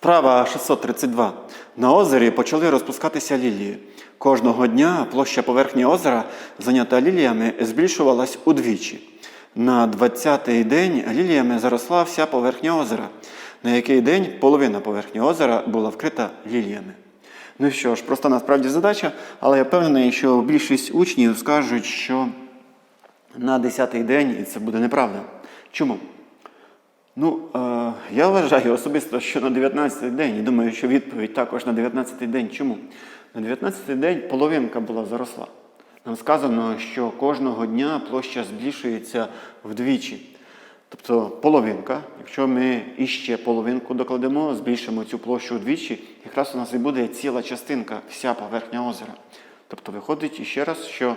Вправа 632. На озері почали розпускатися лілії. Кожного дня площа поверхні озера, зайнята ліліями, збільшувалась удвічі. На 20-й день ліліями заросла вся поверхня озера, на який день половина поверхні озера була вкрита ліліями. Ну що ж, проста насправді задача, але я впевнений, що більшість учнів скажуть, що на 10-й день і це буде неправда. Чому? Ну, е, я вважаю особисто, що на 19-й день, і думаю, що відповідь також на 19-й день. Чому? На 19-й день половинка була заросла. Нам сказано, що кожного дня площа збільшується вдвічі. Тобто половинка, якщо ми іще половинку докладемо, збільшимо цю площу вдвічі, якраз у нас і буде ціла частинка, вся поверхня озера. Тобто виходить іще раз, що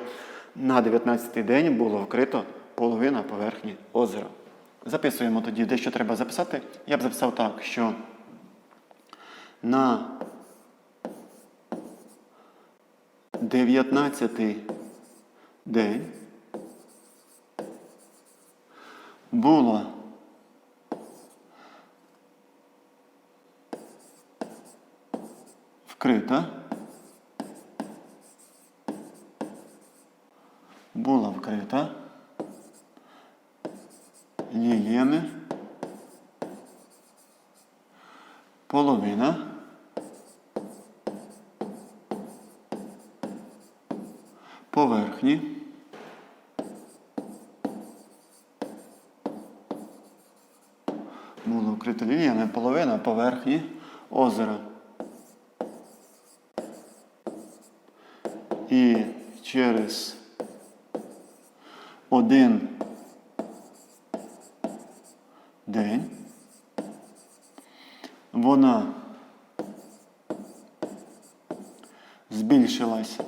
на 19-й день було вкрито половина поверхні озера. Записуємо тоді, де що треба записати. Я б записав так, що на 19 день було вкрита, була вкрита ліліями половина. Поверхні. Було вкрито ліліями половина поверхні озера. І через один день. Вона збільшилась.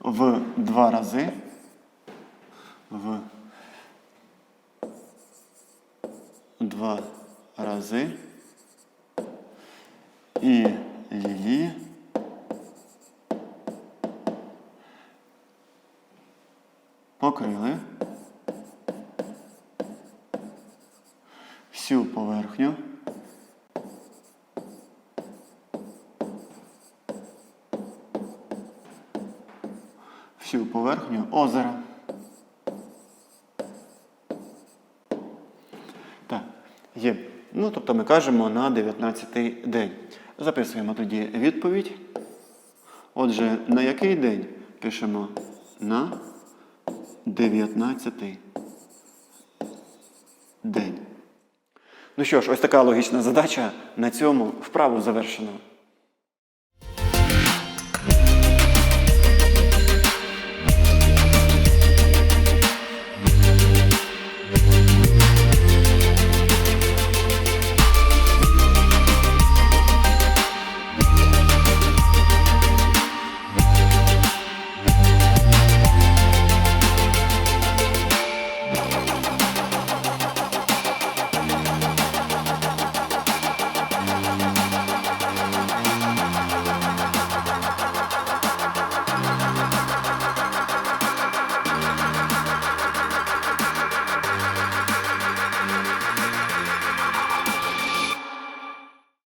В два рази. В два рази і лілії покрили всю поверхню всю поверхню озера. Так, є. Ну, тобто ми кажемо на 19-й день. Записуємо тоді відповідь. Отже, на який день пишемо на 19-й день. Ну що ж, ось така логічна задача. На цьому вправу завершено.